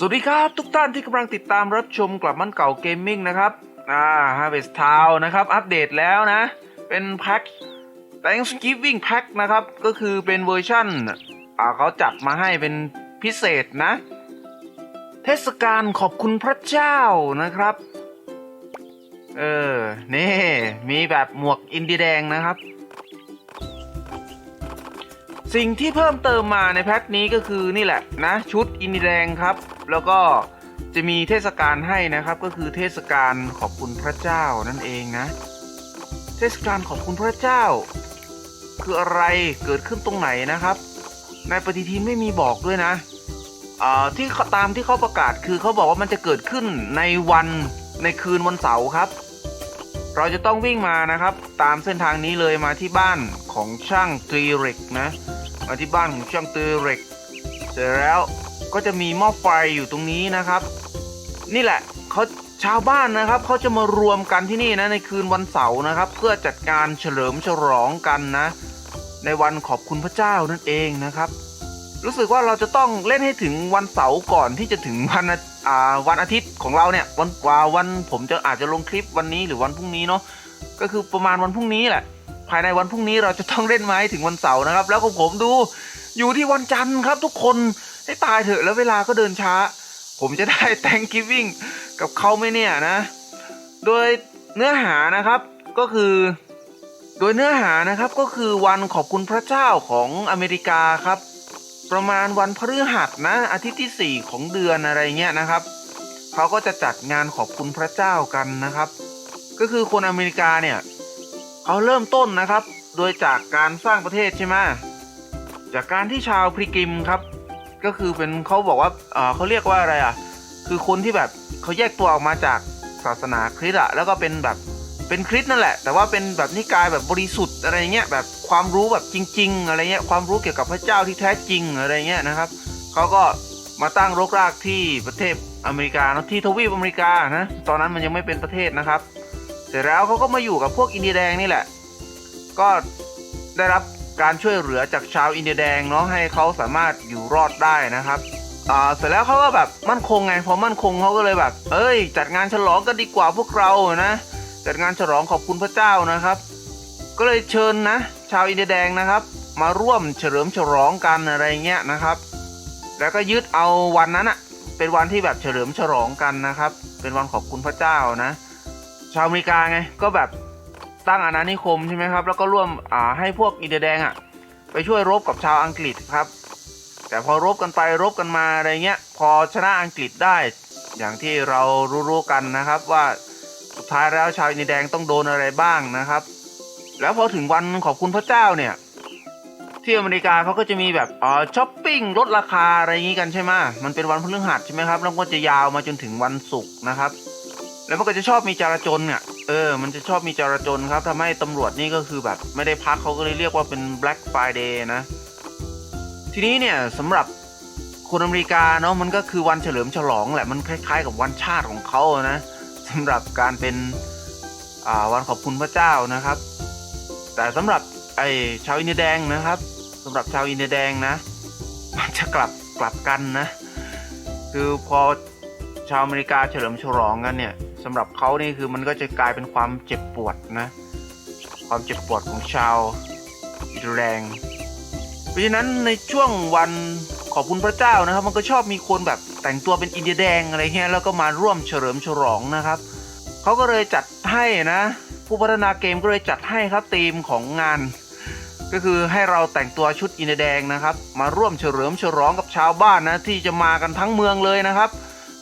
สวัสดีครับทุกท่านที่กำลังติดตามรับชมกลับมันเก่าเกมมิ่งนะครับ อ่า Harvest Town นะครับ อัปเดตแล้วนะ เป็นแพ็ค Thanksgiving Pack นะครับ ก็คือเป็นเวอร์ชั่น อ่าเขาจัดมาให้เป็นพิเศษนะ เทศกาลขอบคุณพระเจ้านะครับ เออ นี่ มีแบบหมวกอินดีแดงนะครับ สิ่งที่เพิ่มเติมมาในแพ็คนี้ก็คือนี่แหละนะชุดอินดีแดงครับ แล้วก็จะมีเทศกาลให้นะครับ ก็คือเทศกาลขอบคุณพระเจ้านั่นเองนะ เทศกาลขอบคุณพระเจ้า คืออะไรเกิดขึ้นตรงไหนนะครับ ในปฏิทินไม่มีบอกด้วยนะที่ตามที่เขาประกาศคือเขาบอกว่ามันจะเกิดขึ้นในวันในคืนวันเสาร์ครับ เราจะต้องวิ่งมานะครับ ตามเส้นทางนี้เลยมาที่บ้านของช่างตรีเร็กนะ มาที่บ้านของช่างตรีเร็ก เสร็จแล้วก็จะมีหม้อไฟอยู่ตรงนี้นะครับ นี่แหละเขาชาวบ้านนะครับเขาจะมารวมกันที่นี่นะในคืนวันเสาร์นะครับ เพื่อจัดการเฉลิมฉลองกันนะ ในวันขอบคุณพระเจ้านั่นเองนะครับ รู้สึกว่าเราจะต้องเล่นให้ถึงวันเสาร์ก่อนที่จะถึงวันอาอ่าวันอาทิตย์ของเราเนี่ยวันว่าวันผมจะอาจจะลงคลิปวันนี้หรือวันพรุ่งนี้เนาะก็คือประมาณวันพรุ่งนี้แหละ ภายในวันพรุ่งนี้เราจะต้องเล่นไม้ถึงวันเสาร์นะครับ แล้วของผมดูอยู่ที่วันจันทร์ครับทุกคนให้ตายเถอะแล้วเวลาก็เดินช้า ผมจะได้ Thanksgiving กับเขาไหมเนี่ยนะ โดยเนื้อหานะครับก็คือ โดยเนื้อหานะครับก็คือวันขอบคุณพระเจ้าของอเมริกาครับ ประมาณวันพฤหัสนะอาทิตย์ที่ 4 ของเดือนอะไรเงี้ยนะครับเขาก็จะจัดงานขอบคุณพระเจ้ากันนะครับ ก็คือคนอเมริกาเนี่ย เขาเริ่มต้นนะครับ โดยจากการสร้างประเทศใช่ไหมจากการที่ชาวพริกิมครับ ก็คือเป็นเขาบอกว่าเอ่อเขาเรียกว่าอะไรอะ คือคนที่แบบเขาแยกตัวออกมาจากศาสนาคริสต์อะแล้วก็เป็นแบบเป็นคริสต์นั่นแหละ แต่ว่าเป็นแบบนิกายแบบบริสุทธิ์อะไรเงี้ยแบบความรู้แบบจริง ๆ อะไรเงี้ยความรู้เกี่ยวกับพระเจ้าที่แท้จริงอะไรเงี้ยนะครับเขาก็มาตั้งรกรากที่ประเทศอเมริกาที่ทวีปอเมริกานะตอนนั้นมันยังไม่เป็นประเทศนะครับ เสร็จแล้วเขาก็มาอยู่กับพวกอินเดียแดงนี่แหละ ก็ได้รับการช่วยเหลือจากชาวอินเดียแดงเนาะให้เขาสามารถอยู่รอดได้นะครับอ่าเสร็จแล้วเขาก็แบบมั่นคงไงพอมั่นคงเขาก็เลยแบบ เอ้ย จัดงานฉลองกันดีกว่าพวกเรานะจัดงานฉลองขอบคุณพระเจ้านะครับ ก็เลยเชิญนะ ชาวอินเดียแดงนะครับ มาร่วมเฉลิมฉลองกันอะไรเงี้ยนะครับ แล้วก็ยึดเอาวันนั้นอะเป็นวันที่แบบเฉลิมฉลองกันนะครับ เป็นวันขอบคุณพระเจ้านะ ชาวอเมริกาไง ก็แบบตั้งอาณานิคมใช่ไหมครับ แล้วก็ร่วมอ่าให้พวกอินเดียแดงอะ ไปช่วยรบกับชาวอังกฤษครับ แต่พอรบกันไปรบกันมาอะไรเงี้ย พอชนะอังกฤษได้ อย่างที่เรารู้ๆกันนะครับว่าสุดท้ายแล้วชาวอินเดียแดงต้องโดนอะไรบ้างนะครับ แล้วพอถึงวันขอบคุณพระเจ้าเนี่ย ที่อเมริกาเขาก็จะมีแบบอ๋อช้อปปิ้งลดราคาอะไรอย่างงี้กันใช่ไหมมันเป็นวันพฤหัสใช่ไหมครับแล้วก็จะยาวมาจนถึงวันศุกร์นะครับ แล้วมันก็จะชอบมีจราจรเนี่ยเออ มันจะชอบมีจราจรครับทำให้ตำรวจนี่ก็คือแบบไม่ได้พักเขาก็เลยเรียกว่าเป็น Black Friday นะ ทีนี้เนี่ยสำหรับคนอเมริกาเนาะมันก็คือวันเฉลิมฉลองแหละมันคล้าย ๆ กับวันชาติของเขานะสำหรับการเป็นวันขอบคุณพระเจ้านะครับ แต่สำหรับไอ้ชาวอินเดียแดงนะครับสำหรับชาวอินเดียแดงนะ มันจะกลับกลับกันนะ คือพอชาวอเมริกาเฉลิมฉลองกันเนี่ย สำหรับเขานี่คือมันก็จะกลายเป็นความเจ็บปวดนะ ความเจ็บปวดของชาวอินเดแดงเพราะฉะนั้นในช่วงวันขอบคุณพระเจ้านะครับ มันก็ชอบมีคนแบบแต่งตัวเป็นอินเดียแดงอะไรเงี้ยแล้วก็มาร่วมเฉลิมฉลองนะครับเขาก็เลยจัดให้นะ ผู้พัฒนาเกมก็เลยจัดให้ครับธีมของงาน ก็คือให้เราแต่งตัวชุดอินเดียแดงนะครับ มาร่วมเฉลิมฉลองกับชาวบ้านนะที่จะมากันทั้งเมืองเลยนะครับ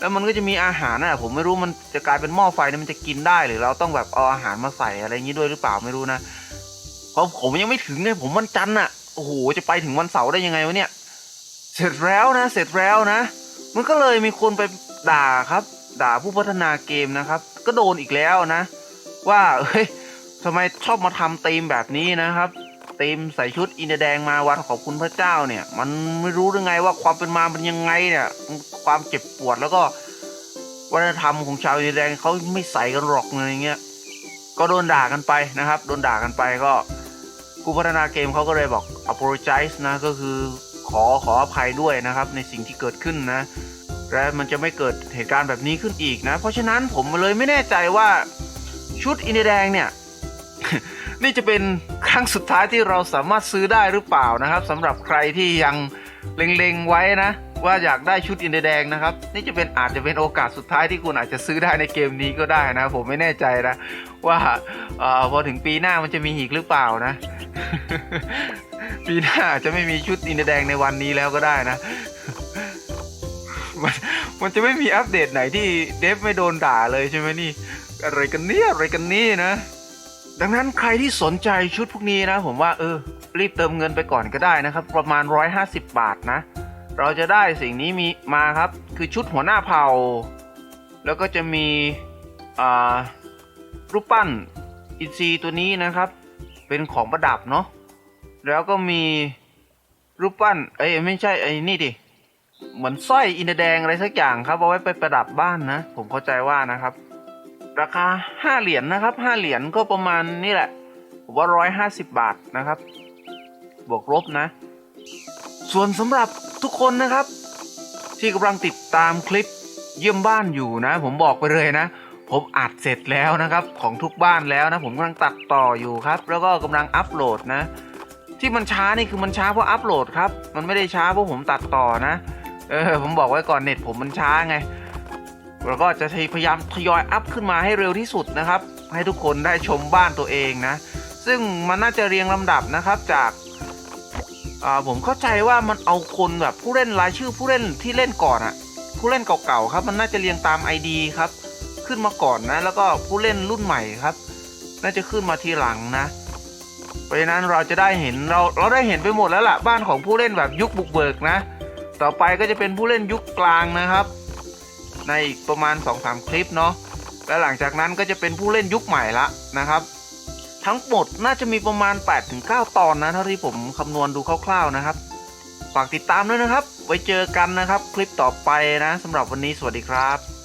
แล้วมันก็จะมีอาหารนะผมไม่รู้มันจะกลายเป็นหม้อไฟนี่ยมันจะกินได้หรือเราต้องแบบเอาอาหารมาใส่อะไรอย่างนี้ด้วยหรือเปล่าไม่รู้นะเพราะผมยังไม่ถึงเลยผมวันจันทร์อะโอ้โหจะไปถึงวันเสาร์ได้ยังไงวะเนี่ยเสร็จแล้วนะ เสร็จแล้วนะ มันก็เลยมีคนไปด่าครับ ด่าผู้พัฒนาเกมนะครับ ก็โดนอีกแล้วนะ ว่าเฮ้ยทำไมชอบมาทำธีมแบบนี้นะครับ ธีมใส่ชุดอินเดียแดงมาวันขอบคุณพระเจ้าเนี่ย มันไม่รู้หรือไงว่าความเป็นมาเป็นยังไงเนี่ยความเจ็บปวดแล้วก็วัฒนธรรมของชาวอินเดียแดงเขาไม่ใส่กันหรอกอะไรเงี้ยก็โดนด่ากันไปนะครับ โดนด่ากันไปก็ผู้พัฒนาเกมเขาก็เลยบอก apologize นะก็คือขอขออภัยด้วยนะครับ ในสิ่งที่เกิดขึ้นนะและมันจะไม่เกิดเหตุการณ์แบบนี้ขึ้นอีกนะ เพราะฉะนั้นผมเลยไม่แน่ใจว่าชุดอินเดียแดงเนี่ย นี่จะเป็นครั้งสุดท้ายที่เราสามารถซื้อได้หรือเปล่านะครับสำหรับใครที่ยังเล็งๆไว้นะ ว่าอยากได้ชุดอินเดียแดงนะครับ นี่จะเป็นอาจจะเป็นโอกาสสุดท้ายที่คุณอาจจะซื้อได้ในเกมนี้ก็ได้นะ ผมไม่แน่ใจนะ ว่าออพอถึงปีหน้ามันจะมีอีกหรือเปล่านะ ปีหน้าอาจจะไม่มีชุดอินเดียแดงในวันนี้แล้วก็ได้นะมันมันจะไม่มีอัปเดตไหนที่เดฟไม่โดนด่าเลยใช่ไหมนี่ อะไรกันเนี่ยอะไรกันนี่นะ ดังนั้นใครที่สนใจชุดพวกนี้นะ ผมว่าเออ รีบเติมเงินไปก่อนก็ได้นะครับ ประมาณ 150 บาทนะ เราจะได้สิ่งนี้มีมาครับ คือชุดหัวหน้าเผ่า แล้วก็จะมีอ่ารูปปั้นอินซีตัวนี้นะครับ เป็นของประดับเนาะแล้วก็มีรูปปั้นเอ้ยไม่ใช่ไอ้นี่ดิเหมือนสร้อยอินเดีแดงอะไรสักอย่างครับเอาไว้ไปประดับบ้านนะ ผมเข้าใจว่านะครับ ราคาห้าเหรียญนะครับห้าเหรียญก็ประมาณนี่แหละผมว่าร้อยห้าสิบบาทนะครับ บวกลบนะ ส่วนสำหรับทุกคนนะครับ ที่กำลังติดตามคลิปเยี่ยมบ้านอยู่นะ ผมบอกไปเลยนะ ผมอัดเสร็จแล้วนะครับ ของทุกบ้านแล้วนะ ผมกำลังตัดต่ออยู่ครับ แล้วก็กำลังอัปโหลดนะ ที่มันช้านี่คือมันช้าเพราะอัปโหลดครับ มันไม่ได้ช้าเพราะผมตัดต่อนะ เออผมบอกไว้ก่อนเน็ตผมมันช้าไง แล้วก็จะพยายามทยอยอัพขึ้นมาให้เร็วที่สุดนะครับ ให้ทุกคนได้ชมบ้านตัวเองนะ ซึ่งมันน่าจะเรียงลำดับนะครับจากาผมเข้าใจว่ามันเอาคนแบบผู้เล่นรายชื่อผู้เล่นที่เล่นก่อนอะผู้เล่นเก่าๆครับ มันน่าจะเรียงตาม ID ครับ ขึ้นมาก่อนนะ แล้วก็ผู้เล่นรุ่นใหม่ครับ น่าจะขึ้นมาทีหลังนะ เพราะฉะนั้นเราจะได้เห็นเราเราได้เห็นไปหมดแล้วล่ะบ้านของผู้เล่นแบบยุคบุกเบิกนะ ต่อไปก็จะเป็นผู้เล่นยุคกลางนะครับ ในอีกประมาณ 2-3 คลิปเนาะและหลังจากนั้นก็จะเป็นผู้เล่นยุคใหม่ละนะครับ ทั้งหมดน่าจะมีประมาณ 8-9 ตอนนะเท่าที่ผมคำนวณดูคร่าวๆนะครับฝากติดตามด้วยนะครับ ไว้เจอกันนะครับ คลิปต่อไปนะสำหรับวันนี้สวัสดีครับ